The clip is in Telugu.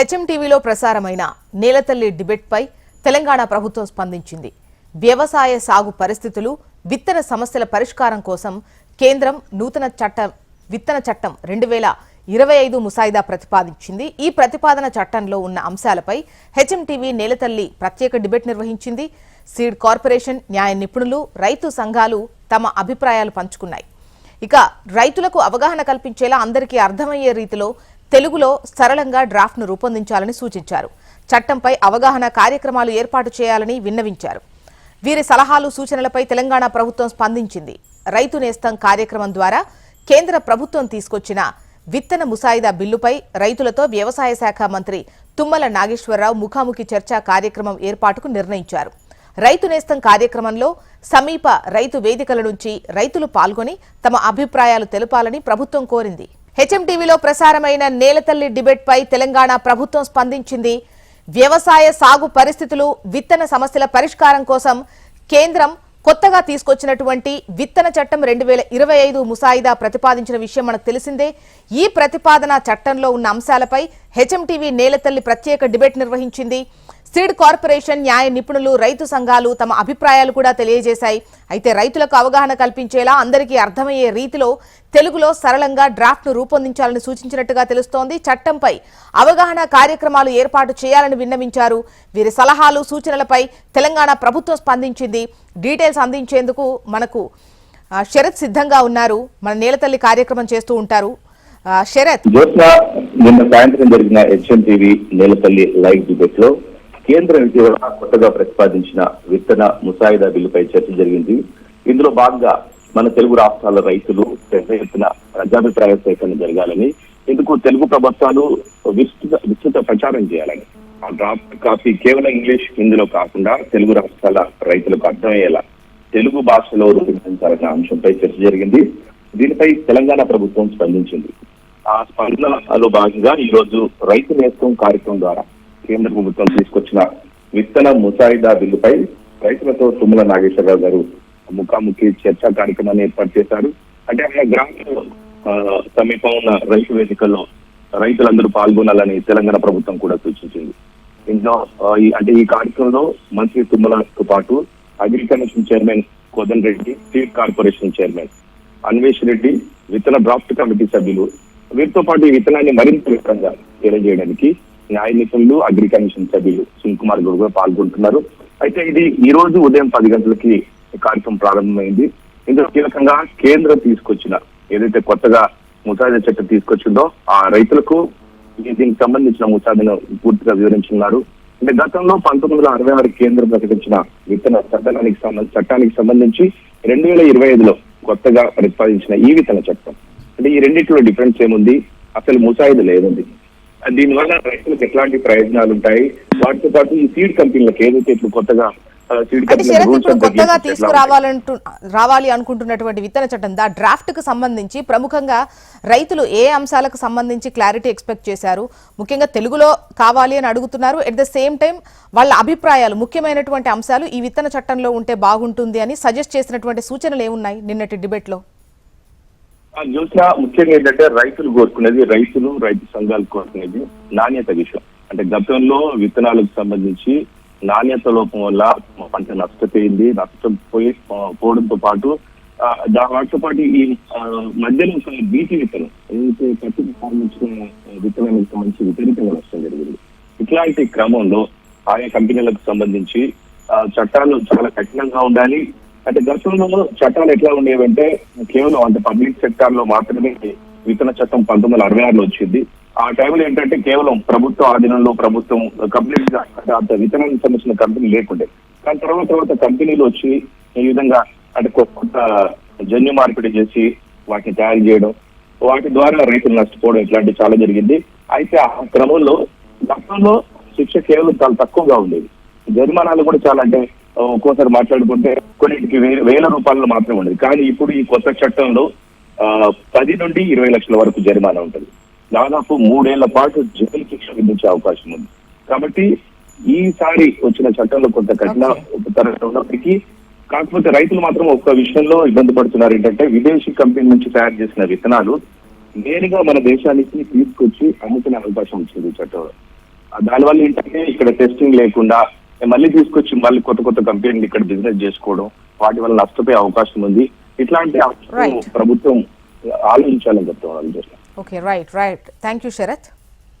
హెచ్ఎంటీవీలో ప్రసారమైన నేలతల్లి డిబేట్పై తెలంగాణ ప్రభుత్వం స్పందించింది. వ్యవసాయ సాగు పరిస్థితులు విత్తన సమస్యల పరిష్కారం కోసం కేంద్రం నూతన చట్ట విత్తన చట్టం రెండు వేల ఇరవై ఐదు ముసాయిదా ప్రతిపాదించింది. ఈ ప్రతిపాదన చట్టంలో ఉన్న అంశాలపై హెచ్ఎంటీవీ నేలతల్లి ప్రత్యేక డిబేట్ నిర్వహించింది. సీడ్ కార్పొరేషన్ న్యాయ నిపుణులు రైతు సంఘాలు తమ అభిప్రాయాలు పంచుకున్నాయి. ఇక రైతులకు అవగాహన కల్పించేలా అందరికీ అర్థమయ్యే రీతిలో తెలుగులో సరళంగా డ్రాఫ్ట్ను రూపొందించాలని సూచించారు. చట్టంపై అవగాహన కార్యక్రమాలు ఏర్పాటు చేయాలని విన్నవించారు. వీరి సలహాలు సూచనలపై తెలంగాణ ప్రభుత్వం స్పందించింది. రైతు నేస్తం కార్యక్రమం ద్వారా కేంద్ర ప్రభుత్వం తీసుకొచ్చిన విత్తన ముసాయిదా బిల్లుపై రైతులతో వ్యవసాయ శాఖ మంత్రి తుమ్మల నాగేశ్వరరావు ముఖాముఖి చర్చా కార్యక్రమం ఏర్పాటుకు నిర్ణయించారు. రైతు నేస్తం కార్యక్రమంలో సమీప రైతు వేదికల నుంచి రైతులు పాల్గొని తమ అభిప్రాయాలు తెలపాలని ప్రభుత్వం కోరింది. హెచ్ఎంటీవీలో ప్రసారమైన నేలతల్లి డిబేట్పై తెలంగాణ ప్రభుత్వం స్పందించింది. వ్యవసాయ సాగు పరిస్థితులు విత్తన సమస్యల పరిష్కారం కోసం కేంద్రం కొత్తగా తీసుకొచ్చినటువంటి విత్తన చట్టం రెండు వేల ఇరవై ఐదు ముసాయిదా ప్రతిపాదించిన విషయం మనకు తెలిసిందే. ఈ ప్రతిపాదన చట్టంలో ఉన్న అంశాలపై హెచ్ఎంటీవీ నేలతల్లి ప్రత్యేక డిబేట్ నిర్వహించింది. సీడ్ కార్పొరేషన్ న్యాయ నిపుణులు రైతు సంఘాలు తమ అభిప్రాయాలు కూడా తెలియజేశాయి. అయితే రైతులకు అవగాహన కల్పించేలా అందరికీ అర్థమయ్యే రీతిలో తెలుగులో సరళంగా డ్రాఫ్ట్ను రూపొందించాలని సూచించినట్టుగా తెలుస్తోంది. చట్టంపై అవగాహన కార్యక్రమాలు ఏర్పాటు చేయాలని విన్నవించారు. వీరి సలహాలు సూచనలపై తెలంగాణ ప్రభుత్వం స్పందించింది. డీటెయిల్స్ అందించేందుకు మనకు శరత్ సిద్ధంగా ఉన్నారు. మన నేలతల్లి కార్యక్రమం చేస్తూ ఉంటారు. శరత్. నిన్న సాయంత్రం జరిగిన హెచ్ఎం టీవీ నేలతల్లి లైవ్ డిబేట్లో కేంద్రం ఇటీవల కొత్తగా ప్రతిపాదించిన విత్తన ముసాయిదా బిల్లుపై చర్చ జరిగింది. ఇందులో భాగంగా మన తెలుగు రాష్ట్రాల రైతులు పెద్ద ఎత్తున ప్రజాభిప్రాయ సేకరణ జరగాలని ఇందుకు తెలుగు ప్రభుత్వాలు విస్తృత విస్తృత ప్రచారం చేయాలని. ఆ డ్రాఫ్ట్ కాపీ కేవలం ఇంగ్లీష్ హిందీలో కాకుండా తెలుగు రాష్ట్రాల రైతులకు అర్థమయ్యేలా తెలుగు భాషలో రూపొందించాలన్న అంశంపై చర్చ జరిగింది. దీనిపై తెలంగాణ ప్రభుత్వం స్పందించింది. ఆ స్పందనలో భాగంగా ఈ రోజు రైతు నేస్తం కార్యక్రమం ద్వారా కేంద్ర ప్రభుత్వం తీసుకొచ్చిన విత్తన ముసాయిదా బిల్లుపై రైతులతో తుమ్మల నాగేశ్వరరావు గారు ముఖాముఖి చర్చా కార్యక్రమాన్ని ఏర్పాటు చేశారు. అంటే ఆయన గ్రామంలో సమీపం ఉన్న రైతు వేదికల్లో రైతులందరూ పాల్గొనాలని తెలంగాణ ప్రభుత్వం కూడా సూచించింది. ఇందులో ఈ- అంటే ఈ కార్యక్రమంలో మంత్రి తుమ్మలతో పాటు agriculture chairman Kodan Reddy state corporation chairman Anvesh Reddy విత్తన డ్రాఫ్ట్ కమిటీ సభ్యులు. వీరితో పాటు ఈ విత్తనాన్ని మరింత వివరంగా తెలియజేయడానికి న్యాయ నిపుణులు అగ్రి కమిషన్ సభ్యులు సునీల్ కుమార్ కూడా పాల్గొంటున్నారు. అయితే ఇది ఈ రోజు ఉదయం పది గంటలకి కార్యక్రమం ప్రారంభమైంది. ఇందులో కీలకంగా కేంద్రం తీసుకొచ్చిన ఏదైతే కొత్తగా ముసాయిదా చట్టం తీసుకొచ్చిందో ఆ రైతులకు దీనికి సంబంధించిన ముసాయిదాను పూర్తిగా వివరించున్నారు అంటే గతంలో పంతొమ్మిది వందల అరవై ఆరు కేంద్రం ప్రకటించిన విత్తన చట్టానికి సంబంధించి చట్టానికి సంబంధించి రెండు వేల ఇరవై ఐదులో కొత్తగా ప్రతిపాదించిన ఈ విత్తన చట్టం. అంటే ఈ రెండింటిలో డిఫరెన్స్ ఏముంది? అసలు ముసాయిదా లేదండి. దీనివల్ల రైతులకు ఎట్లాంటి ప్రయోజనాలు ఉంటాయి? వాటితో పాటు ఈ సీడ్ కంపెనీలకు ఏదైతే ఇప్పుడు కొత్తగా కొత్తగా? తీసుకురావాలంటూ రావాలి అనుకుంటున్నటువంటి విత్తన చట్టం దా డ్రాఫ్ట్కు సంబంధించి ప్రముఖంగా రైతులు ఏ అంశాలకు సంబంధించి క్లారిటీ ఎక్స్పెక్ట్ చేశారు? ముఖ్యంగా తెలుగులో కావాలి అని అడుగుతున్నారు. ఎట్ ద సేమ్ టైం వాళ్ళ అభిప్రాయాలు ముఖ్యమైనటువంటి అంశాలు ఈ విత్తన చట్టంలో ఉంటే బాగుంటుంది అని సజెస్ట్ చేసినటువంటి సూచనలు ఏమున్నాయి నిన్నటి డిబేట్ యోచన ముఖ్యంగా ఏంటంటే రైతులు కోరుకునేది రైతులు రైతు సంఘాలు కోరుకునేది నాణ్యత విషయం. అంటే గతంలో విత్తనాలకు సంబంధించి నాణ్యత లోపం వల్ల పంట నష్టపోయింది నష్టం పోయి పోవడంతో పాటు దానితో పాటు ఈ మధ్యలో ఒక బీటీ విత్తనం ఏదైతే పట్టుకు సంబంధించిన విత్తనాలకు సంబంధించి విపరీతంగా నష్టం జరిగింది. ఇట్లాంటి క్రమంలో ఆయా కంపెనీలకు సంబంధించి ఆ, చట్టాలు చాలా కఠినంగా ఉండాలి. అంటే గతంలో చట్టాలు ఎట్లా ఉండేవంటే కేవలం అంటే పబ్లిక్ సెక్టార్లో మాత్రమే విత్తన చట్టం పంతొమ్మిది వందల అరవై ఆరులో వచ్చింది. ఆ టైంలో ఏంటంటే కేవలం ప్రభుత్వ ఆధీనంలో ప్రభుత్వం కంప్లీట్గా అంటే అంత విత్తనానికి సంబంధించిన కంపెనీ లేకుండే. కానీ తర్వాత తర్వాత కంపెనీలు వచ్చి ఈ విధంగా అంటే కొత్త జన్యు మార్పిడి చేసి వాటిని తయారు చేయడం వాటి ద్వారా రైతులు నష్టపోవడం ఇట్లాంటివి చాలా జరిగింది. అయితే ఆ క్రమంలో గతంలో శిక్ష కేవలం చాలా తక్కువగా ఉండేది. జరిమానాలు కూడా చాలా అంటే ఒక్కోసారి మాట్లాడుకుంటే కొన్నిటికి వేల రూపాయలు మాత్రమే ఉండేది. కానీ ఇప్పుడు ఈ కొత్త చట్టంలో పది నుండి ఇరవై లక్షల వరకు జరిమానా ఉంటుంది. దాదాపు మూడేళ్ళ పాటు జైలు శిక్ష విధించే అవకాశం ఉంది. కాబట్టి ఈసారి వచ్చిన చట్టంలో కొంత కఠిన తరగతి ఉన్నప్పటికీ కాకపోతే రైతులు మాత్రం ఒక్క విషయంలో ఇబ్బంది పడుతున్నారు. ఏంటంటే విదేశీ కంపెనీ నుంచి తయారు చేసిన విత్తనాలు నేరుగా మన దేశానికి తీసుకొచ్చి అమ్ముకునే అవకాశం వచ్చింది చట్టంలో. దానివల్ల ఏంటంటే ఇక్కడ టెస్టింగ్ లేకుండా మళ్ళీ తీసుకొచ్చి మళ్ళీ కొత్త కొత్త కంపెనీలు ఇక్కడ బిజినెస్ చేసుకోవడం వాటి వల్ల నష్టపోయే అవకాశం ఉంది. ఇట్లాంటి. ప్రభుత్వం ఆలోచించాలని చెప్తున్నాను okay right right thank you Sarath